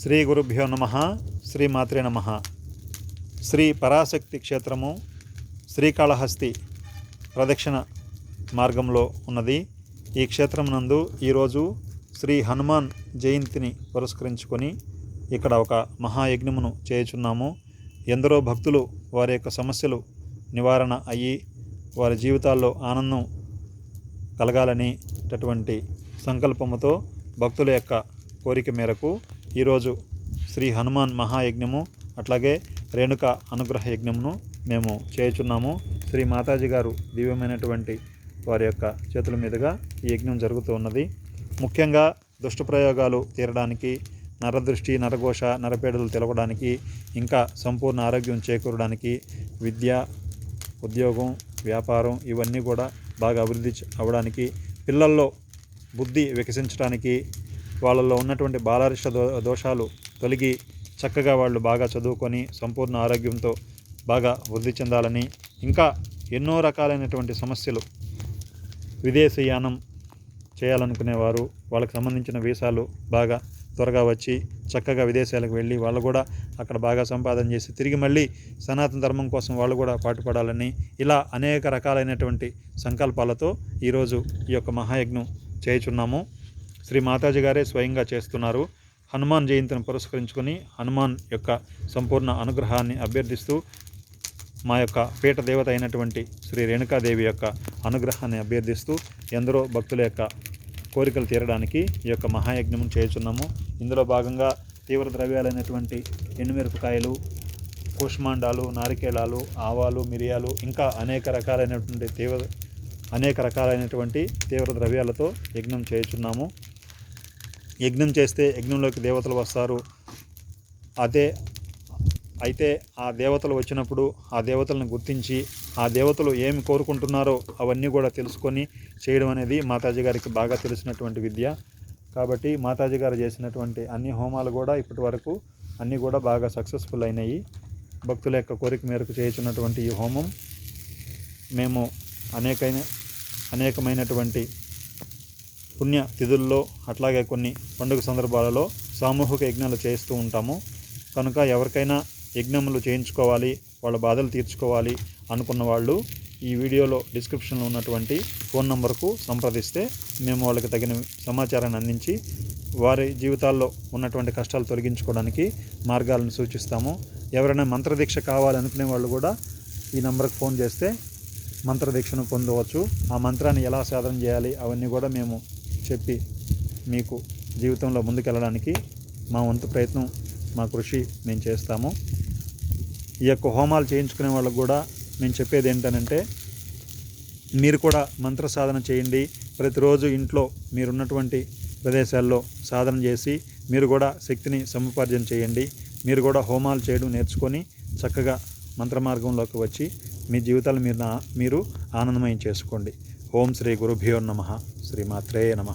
శ్రీ గురుభ్యో నమ శ్రీ మాత్రే నమ. శ్రీ పరాశక్తి క్షేత్రము శ్రీకాళహస్తి ప్రదక్షిణ మార్గంలో ఉన్నది. ఈ క్షేత్రం నందు ఈరోజు శ్రీ హనుమాన్ జయంతిని పురస్కరించుకొని ఇక్కడ ఒక మహాయజ్ఞమును చేయుచున్నాము. ఎందరో భక్తులు వారి యొక్క సమస్యలు నివారణ అయ్యి వారి జీవితాల్లో ఆనందం కలగాలని అటువంటి సంకల్పముతో భక్తుల యొక్క కోరిక మేరకు ఈరోజు శ్రీ హనుమాన్ మహాయజ్ఞము అట్లాగే రేణుక అనుగ్రహ యజ్ఞమును మేము చేయుచున్నాము. శ్రీ మాతాజీ గారు దివ్యమైనటువంటి వారి యొక్క చేతుల మీదుగా ఈ యజ్ఞం జరుగుతూ ఉన్నది. ముఖ్యంగా దుష్టప్రయోగాలు తీరడానికి నరదృష్టి నరఘోష నరపేడలు తెలవడానికి ఇంకా సంపూర్ణ ఆరోగ్యం చేకూరడానికి విద్య ఉద్యోగం వ్యాపారం ఇవన్నీ కూడా బాగా అభివృద్ధి అవ్వడానికి పిల్లల్లో బుద్ధి వికసించడానికి వాళ్ళల్లో ఉన్నటువంటి బాలారిష్ట దో దోషాలు తొలగి చక్కగా వాళ్ళు బాగా చదువుకొని సంపూర్ణ ఆరోగ్యంతో బాగా వృద్ధి చెందాలని ఇంకా ఎన్నో రకాలైనటువంటి సమస్యలు విదేశీయానం చేయాలనుకునేవారు. వాళ్ళకి సంబంధించిన వీసాలు బాగా త్వరగా వచ్చి చక్కగా విదేశాలకు వెళ్ళి వాళ్ళు కూడా అక్కడ బాగా సంపాదన చేసి తిరిగి మళ్ళీ సనాతన ధర్మం కోసం వాళ్ళు కూడా పాటుపడాలని ఇలా అనేక రకాలైనటువంటి సంకల్పాలతో ఈరోజు ఈ యొక్క మహాయజ్ఞం చేయుచున్నాము. శ్రీ మాతాజీ గారే స్వయంగా చేస్తున్నారు. హనుమాన్ జయంతిని పురస్కరించుకొని హనుమాన్ యొక్క సంపూర్ణ అనుగ్రహాన్ని అభ్యర్థిస్తూ మా యొక్క పీఠ దేవత అయినటువంటి శ్రీ రేణుకాదేవి యొక్క అనుగ్రహాన్ని అభ్యర్థిస్తూ ఎందరో భక్తుల యొక్క కోరికలు తీరడానికి ఈ యొక్క మహాయజ్ఞం చేయుచున్నాము. ఇందులో భాగంగా తీవ్ర ద్రవ్యాలైనటువంటి ఎండుమిరపకాయలు కూష్మాండాలు నారికేళాలు ఆవాలు మిరియాలు ఇంకా అనేక రకాలైనటువంటి తీవ్ర అనేక రకాలైనటువంటి తీవ్ర ద్రవ్యాలతో యజ్ఞం చేయుచున్నాము. యజ్ఞం చేస్తే యజ్ఞంలోకి దేవతలు వస్తారు. అదే అయితే ఆ దేవతలు వచ్చినప్పుడు ఆ దేవతలను గుర్తించి ఆ దేవతలు ఏమి కోరుకుంటున్నారో అవన్నీ కూడా తెలుసుకొని చేయడం అనేది మాతాజీ గారికి బాగా తెలిసినటువంటి విద్య. కాబట్టి మాతాజీ గారు చేసినటువంటి అన్ని హోమాలు కూడా ఇప్పటి వరకు అన్నీ కూడా బాగా సక్సెస్ఫుల్ అయినాయి. భక్తుల యొక్క కోరిక మేరకు చేయుచున్నటువంటి ఈ హోమం. మేము అనేకైన అనేకమైనటువంటి పుణ్య తిథుల్లో అట్లాగే కొన్ని పండుగ సందర్భాలలో సామూహిక యజ్ఞాలు చేస్తూ ఉంటాము. కనుక ఎవరికైనా యజ్ఞములు చేయించుకోవాలి వాళ్ళ బాధలు తీర్చుకోవాలి అనుకున్న వాళ్ళు ఈ వీడియోలో డిస్క్రిప్షన్లో ఉన్నటువంటి ఫోన్ నంబర్కు సంప్రదిస్తే మేము వాళ్ళకి తగిన సమాచారాన్ని అందించి వారి జీవితాల్లో ఉన్నటువంటి కష్టాలు తొలగించుకోవడానికి మార్గాలను సూచిస్తాము. ఎవరైనా మంత్రదీక్ష కావాలనుకునే వాళ్ళు కూడా ఈ నంబర్కి ఫోన్ చేస్తే మంత్రదీక్షను పొందవచ్చు. ఆ మంత్రాన్ని ఎలా సాధన చేయాలి అవన్నీ కూడా మేము చెప్పి మీకు జీవితంలో ముందుకెళ్ళడానికి మా వంతు ప్రయత్నం మా కృషి మేము చేస్తాము. ఈ యొక్క హోమాలు చేయించుకునే వాళ్ళకు కూడా మేము చెప్పేది ఏంటనంటే మీరు కూడా మంత్ర సాధన చేయండి. ప్రతిరోజు ఇంట్లో మీరున్నటువంటి ప్రదేశాల్లో సాధన చేసి మీరు కూడా శక్తిని సముపార్జన చేయండి. మీరు కూడా హోమాలు చేయడం నేర్చుకొని చక్కగా మంత్ర మార్గంలోకి వచ్చి మీ జీవితాలు మీరు మీరు ఆనందమయం చేసుకోండి. ఓం శ్రీ గురుభ్యో నమ. శ్రీమాత్రేయ నమ.